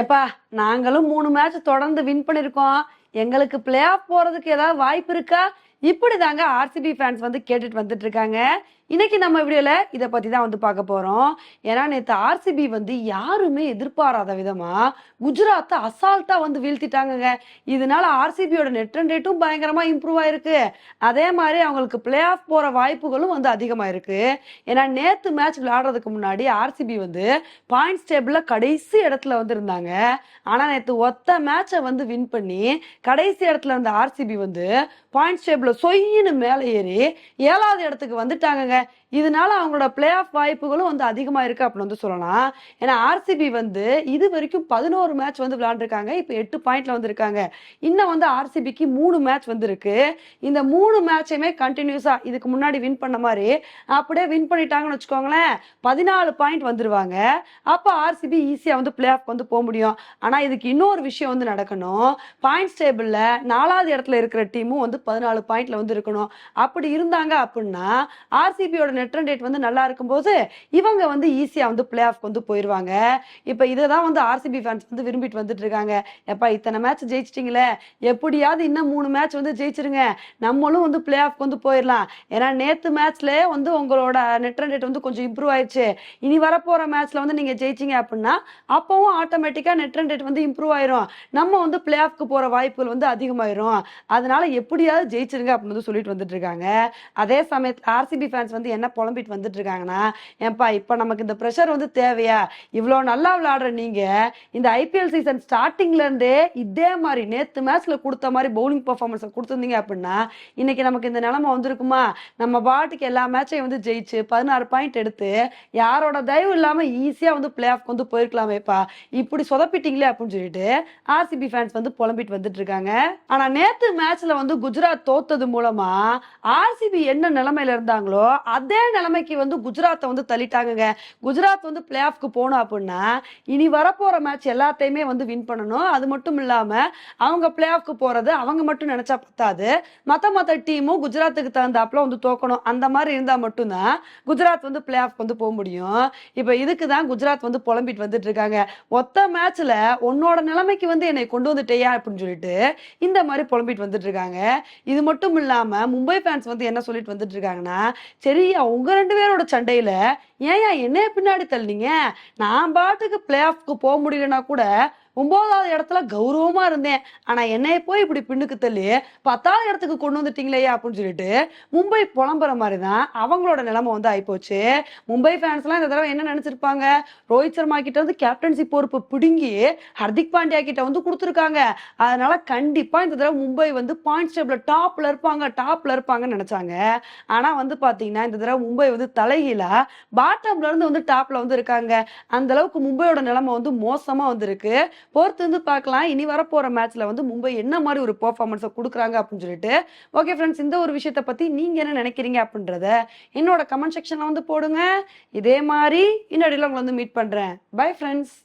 எப்பா நாங்களும் மூணு மேட்ச் தொடர்ந்து வின் பண்ணிருக்கோம். எங்களுக்கு பிளே ஆஃப் போறதுக்கு ஏதாவது வாய்ப்பு இருக்கா? இப்படி தாங்க ஆர்சிபி ஃபேன்ஸ் வந்து கேட்டுட்டு வந்துட்டு இருக்காங்க. இன்னைக்கு நம்ம வீடியோல இதை பத்தி தான் வந்து பார்க்க போறோம். ஏன்னா நேற்று ஆர்சிபி வந்து யாருமே எதிர்பாராத விதமா குஜராத்தை அசால்ட்டா வந்து வீழ்த்திட்டாங்கங்க. இதனால ஆர்சிபியோட நெட் ரன் ரேட்டும் பயங்கரமா இம்ப்ரூவ் ஆயிருக்கு. அதே மாதிரி அவங்களுக்கு பிளே ஆஃப் போற வாய்ப்புகளும் வந்து அதிகமாயிருக்கு. ஏன்னா நேத்து மேட்ச் விளையாடுறதுக்கு முன்னாடி ஆர்சிபி வந்து பாயிண்ட்ஸ் டேபிள்ல கடைசி இடத்துல வந்து இருந்தாங்க. ஆனா நேத்து ஒத்த மேட்சை வந்து வின் பண்ணி கடைசி இடத்துல இருந்த ஆர்சிபி வந்து பாயிண்ட்ஸ் டேபிள்ல சொயின்னு மேலே ஏறி ஏழாவது இடத்துக்கு வந்துட்டாங்கங்க. இதனால அவங்களோட பிளே ஆஃப் வாய்ப்புகளும் வந்து அதிகமா இருக்கு அப்படின்னு வந்து சொல்லலாம். ஏன்னா ஆர்சிபி வந்து இது வரைக்கும் பதினோரு மேட்ச் வந்து விளையாண்டுருக்காங்க. இப்போ எட்டு பாயிண்ட்ல வந்திருக்காங்க. இன்னும் வந்து ஆர்சிபிக்கு மூணு மேட்ச் வந்திருக்கு. இந்த மூணு மேட்சையுமே கண்டினியூஸா இதுக்கு முன்னாடி வின் பண்ண மாதிரி அப்படியே வின் பண்ணிட்டாங்கன்னு வச்சுக்கோங்களேன். பதினாலு பாயிண்ட் வந்துருவாங்க. அப்போ ஆர்சிபி ஈஸியா வந்து பிளே ஆஃப் வந்து போக முடியும். ஆனா இதுக்கு இன்னொரு விஷயம் வந்து நடக்கணும். பாயிண்ட்ஸ் டேபிள்ல நாலாவது இடத்துல இருக்கிற டீமும் வந்து பதினாலு பாயிண்ட்ல வந்து இருக்கணும். அப்படி இருந்தாங்க அப்படின்னா ஆர்சிபியோட நெட் ரன் ரேட் வந்து நல்லா இருக்கும்போது இவங்க வந்து ஈஸியாக வந்து பிளே ஆஃப்க்கு வந்து போயிடுவாங்க இப்போ இதை தான் வந்து ஆர்சிபி ஃபேன்ஸ் வந்து விரும்பிட்டு வந்துட்டு இருக்காங்க. எப்பா இத்தனை மேட்ச் ஜெயிச்சிட்டிங்களே? எப்படியாவது இன்னும் மூணு மேட்ச் வந்து ஜெயிச்சிருங்க. நம்மளும் வந்து பிளே ஆஃப்க்கு வந்து போயிடலாம் ஏன்னா நேற்று மேட்ச்ல வந்து உங்களோட நெட் ரன் ரேட் வந்து கொஞ்சம் இம்ப்ரூவ் ஆயிடுச்சு. இனி வரப்போகிற மேட்ச்ல வந்து நீங்கள் ஜெயிச்சிங்க அப்படின்னா அப்பவும் ஆட்டோமேட்டிக்காக நெட் ரன் ரேட் வந்து இம்ப்ரூவ் ஆயிரும். நம்ம வந்து பிளே ஆஃப்க்கு போகிற வாய்ப்புகள் வந்து அதிகமாயிரும். அதனால எப்படியாவது ஜெயிச்சிருங்க அப்படின்னு வந்து சொல்லிட்டு வந்துட்டு இருக்காங்க. அதே சமயத்தில் ஆர்சிபி ஃபேன்ஸ் வந்து என்ன புலம்பிட்டு வந்துட்டு இருக்காங்கன்னா ஏன்பா இப்ப நமக்கு இந்த ப்ரெஷர் வந்து தேவையா? இவ்வளோ நல்லா விளையாடுற நீங்க இந்த ஐபிஎல் சீசன் ஸ்டார்டிங்ல இருந்தே இதே மாதிரி நேத்து மேட்ச்ல கொடுத்த மாதிரி பவுலிங் பர்ஃபார்மன்ஸ் கொடுத்துருந்தீங்க அப்படின்னா இன்னைக்கு நமக்கு இந்த நிலைமை வந்திருக்குமா? நம்ம பாட்டுக்கு எல்லா மேட்சையும் வந்து ஜெயிச்சு பதினாறு பாயிண்ட் எடுத்து யாரோட தயவு இல்லாம ஈஸியா வந்து பிளே ஆஃப் வந்து போயிருக்கலாமேப்பா? இப்படி சொதப்பிட்டீங்களே அப்படின்னு சொல்லிட்டு ஆர்சிபி ஃபேன்ஸ் வந்து புலம்பிட்டு வந்துட்டு இருக்காங்க ஆனா நேத்து மேட்ச்ல வந்து குஜராத் தோத்தது மூலமா ஆர்சிபி என்ன நிலைமையில இருந்தாங்களோ அதே நிலைமைக்கு வந்து குஜராத்தை வந்து தள்ளிட்டாங்கங்க. குஜராத் வந்து பிளே ஆஃப்க்கு போகணும் அப்படின்னா இனி வரப்போற மேட்ச் எல்லாத்தையுமே வந்து வின் பண்ணணும். அது மட்டும் இல்லாம அவங்க பிளே ஆஃப்க்கு போறது அவங்க மட்டும் நினைச்சா பத்தாது. மத்த மத்த டீமும் குஜராத்துக்கு தகுந்தாப்புல வந்து தோக்கணும். அந்த மாதிரி இருந்தா மட்டும்தான் குஜராத் வந்து பிளே ஆஃப் வந்து போக முடியும். இப்போ இதுக்கு தான் குஜராத் வந்து புலம்பிட்டு வந்துட்டு இருக்காங்க. ஒத்த மேட்ச்ல உன்னோட நிலைமைக்கு வந்து என்னை கொண்டு வந்துட்டேயா அப்படின்னு சொல்லிட்டு இந்த மாதிரி புலம்பிட்டு வந்துட்டு இருக்காங்க. இது மட்டும் இல்லாம மும்பை ஃபேன்ஸ் வந்து என்ன சொல்லிட்டு வந்துட்டு இருக்காங்கன்னா சரியா உங்க ரெண்டு பேரோட சண்டையில ஏன் என்னைய பின்னாடி தள்ளினீங்க? நான் பாட்டுக்கு பிளே ஆஃப்க்கு போக முடியலன்னா கூட ஒன்பதாவது இடத்துல கௌரவமா இருந்தேன். ஆனா என்னைய போய் இப்படி பின்னுக்கு தள்ளி பத்தாவது இடத்துக்கு கொண்டு வந்துட்டீங்களே அப்படின்னு சொல்லிட்டு மும்பை புலம்புற மாதிரி தான் அவங்களோட நிலைமை வந்து ஆயிப்போச்சு. மும்பை ஃபேன்ஸ் எல்லாம் இந்த தடவை என்ன நினைச்சிருப்பாங்க? ரோஹித் சர்மா கிட்ட வந்து கேப்டன்சி பொறுப்பு பிடுங்கி ஹர்திக் பாண்டியா கிட்ட வந்து கொடுத்துருக்காங்க. அதனால கண்டிப்பா இந்த தடவை மும்பை வந்து பாயிண்ட்ஸ் டேபிள் டாப்ல இருப்பாங்க டாப்ல இருப்பாங்கன்னு நினைச்சாங்க. ஆனா வந்து பாத்தீங்கன்னா இந்த தடவை மும்பை வந்து தலைகீழா பாட்டம்ல இருந்து வந்து டாப்ல வந்து இருக்காங்க. அந்த அளவுக்கு மும்பையோட நிலைமை வந்து மோசமா வந்திருக்கு. பொறுத்து வந்து பார்க்கலாம். இனி வரப்போகிற மேட்ச்ல வந்து மும்பை என்ன மாதிரி ஒரு பர்ஃபார்மன்ஸை கொடுக்குறாங்க அப்படின்னு சொல்லிட்டு. ஓகே ஃப்ரெண்ட்ஸ் இந்த ஒரு விஷயத்தை பத்தி நீங்க என்ன நினைக்கிறீங்க அப்படின்றத என்னோட கமெண்ட் செக்ஷன்ல வந்து போடுங்க. இதே மாதிரி இன்னொடியில் உங்களை வந்து மீட் பண்றேன். Bye friends